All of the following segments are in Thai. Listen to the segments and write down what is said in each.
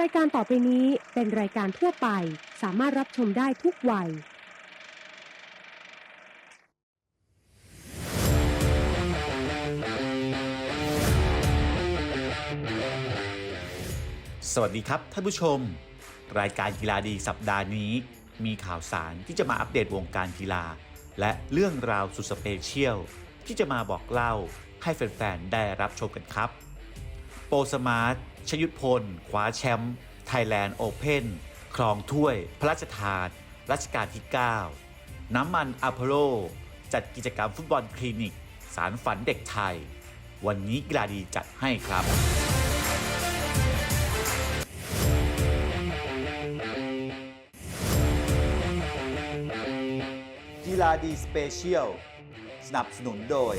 รายการต่อไปนี้เป็นรายการทั่วไป สามารถรับชมได้ทุกวัย สวัสดีครับท่านผู้ชม รายการกีฬาดีสัปดาห์นี้ มีข่าวสารที่จะมาอัปเดตวงการกีฬา และเรื่องราวสุดสเปเชียลที่จะมาบอกเล่าให้แฟนๆได้รับชมกันครับ โปรสมาร์ทชยุทธพลคว้าแชมป์ไทยแลนด์โอเพนครองถ้วย พระราชทาน รัชกาลที่ 9 น้ำมันอัพโล จัดกิจกรรมฟุตบอลคลินิก สารฝันเด็กไทย วันนี้กีฬาดีจัดให้ครับกีฬาดีสเปเชียล สนับสนุนโดย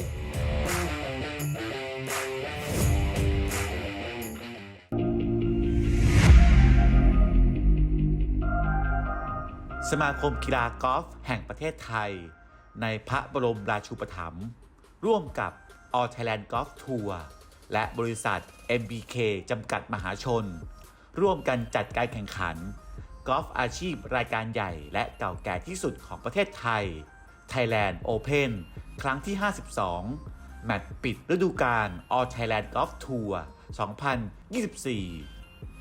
สมาคมกีฬากอล์ฟแห่งประเทศไทย ในพระบรมราชูปถัมภ์ร่วมกับ All Thailand Golf Tour และบริษัท MBK จำกัดมหาชน ร่วมกันจัดการแข่งขันกอล์ฟอาชีพรายการใหญ่และเก่าแก่ที่สุดของประเทศไทย Thailand Open ครั้งที่ 52 แมตช์ปิดฤดูกาล All Thailand Golf Tour 2024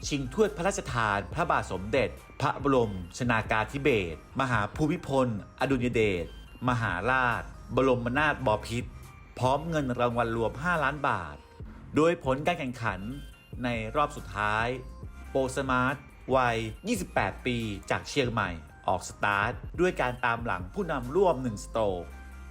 ชิงถ้วยพระราชทาน พระบาทสมเด็จ พระบรมชนากาธิเบศรมหาภูมิพล อดุลยเดชมหาราช บรมนาถบพิตรพร้อมเงินรางวัลรวม 5 ล้านบาท โดยผลการแข่งขันในรอบสุดท้าย โปรสมาร์ทวัย 28 ปีจากเชียงใหม่ ออกสตาร์ท ด้วยการตามหลังผู้นำร่วม 1 สโตรก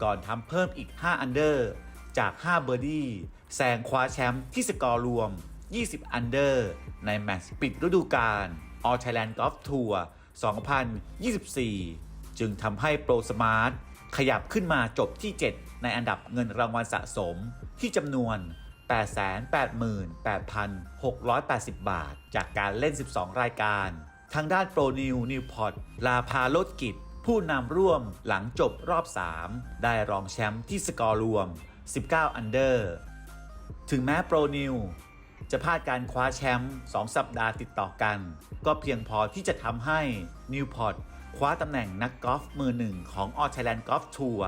ก่อนทำเพิ่มอีก 5 อันเดอร์ จาก 5 เบอร์ดี้แซงคว้าแชมป์ที่สกอร์รวม 20 อันเดอร์ในแมตช์ปิดฤดูกาล All Thailand Golf Tour 2024 จึงทำให้โปรสมาร์ทขยับขึ้นมาจบที่ 7 ในอันดับเงินรางวัลสะสมที่จำนวน 888,680 บาท จากการเล่น 12 รายการ ทางด้านโปรนิวนิวพอร์ตลาพาโลดกิจ ผู้นำร่วมหลังจบรอบ 3 ได้รองแชมป์ที่สกอร์รวม 19 อันเดอร์ ถึงแม้โปรนิว จะพลาดการคว้าแชมป์2สัปดาห์ติดต่อกัน ก็เพียงพอที่จะทำให้นิวพอร์ตคว้าตำแหน่งนักกอล์ฟมือหนึ่งของ All Thailand Golf Tour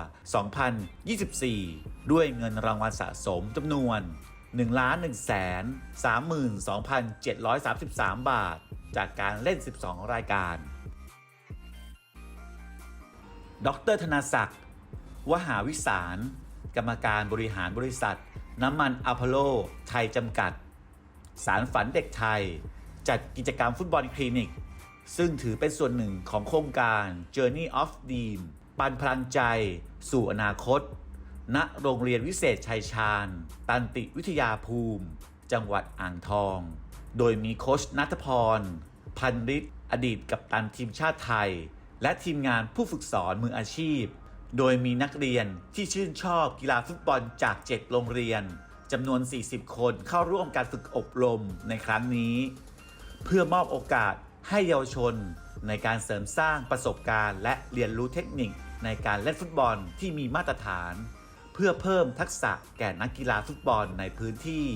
2024 ด้วยเงินรางวัลสะสมจำนวน 1 1 3 2 7 3 3 บาท จากการเล่น 12 รายการ ดรธนาศักดิ์วหาวิสาร กรรมการบริหารบริษัท น้ำมันอพอลโลไทยจำกัด สารฝันเด็กไทย จัดกิจกรรมฟุตบอลคลินิก ซึ่งถือเป็นส่วนหนึ่งของโครงการ Journey of Dream ปันพลังใจ สู่อนาคต ณ โรงเรียนวิเศษชัยชาญ ตันติวิทยาภูมิ จังหวัดอ่างทอง โดยมีโคชนัทพร พันฤทธิ์อดีตกัปตันทีมชาติไทย และทีมงานผู้ฝึกสอนมืออาชีพ โดยมีนักเรียนที่ชื่นชอบกีฬาฟุตบอลจาก 7 โรงเรียน จำนวน 40 คนเข้าร่วมการฝึกอบรมในครั้งนี้ เพื่อมอบโอกาสให้เยาวชนในการเสริมสร้างประสบการณ์และเรียนรู้เทคนิคในการเล่นฟุตบอลที่มีมาตรฐาน เพื่อเพิ่มทักษะแก่นักกีฬาฟุตบอลในพื้นที่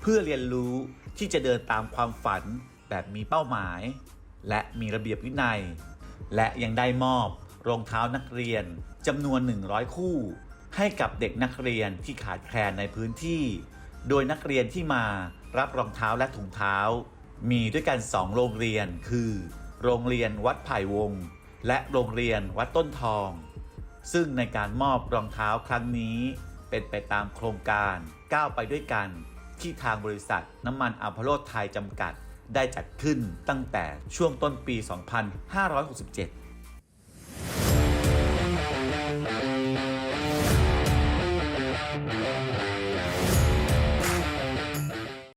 เพื่อเรียนรู้ที่จะเดินตามความฝันแบบมีเป้าหมาย และมีระเบียบวินัย และยังได้มอบรองเท้านักเรียนจำนวน 100 คู่ ให้กับเด็กนักเรียนที่ขาดแคลนในพื้นที่ โดยนักเรียนที่มารับรองเท้าและถุงเท้า มีด้วยกัน2โรงเรียนคือ โรงเรียนวัดไผ่วง และโรงเรียนวัดต้นทอง ซึ่งในการมอบรองเท้าครั้งนี้ เป็นไปตามโครงการก้าวไปด้วยกัน ที่ทางบริษัทน้ำมันอัพโลไทยจำกัด ได้จัดขึ้นตั้งแต่ช่วงต้นปี 2567